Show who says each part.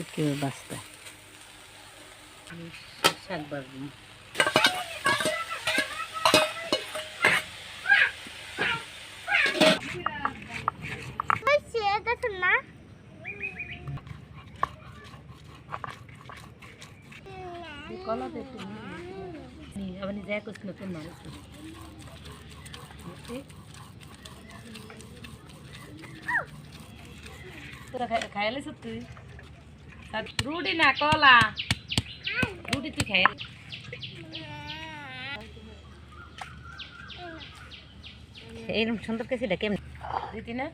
Speaker 1: শুটকি বাস্তা শাক বাজবো
Speaker 2: না।
Speaker 1: কলা একটু আবার নিজে এক নতুন মানুষ তোরা খাইলে তুই আর রুটি না কলা? রুটি তুই খাই। এরকম সুন্দর কেসিটা কেমন? দিতি না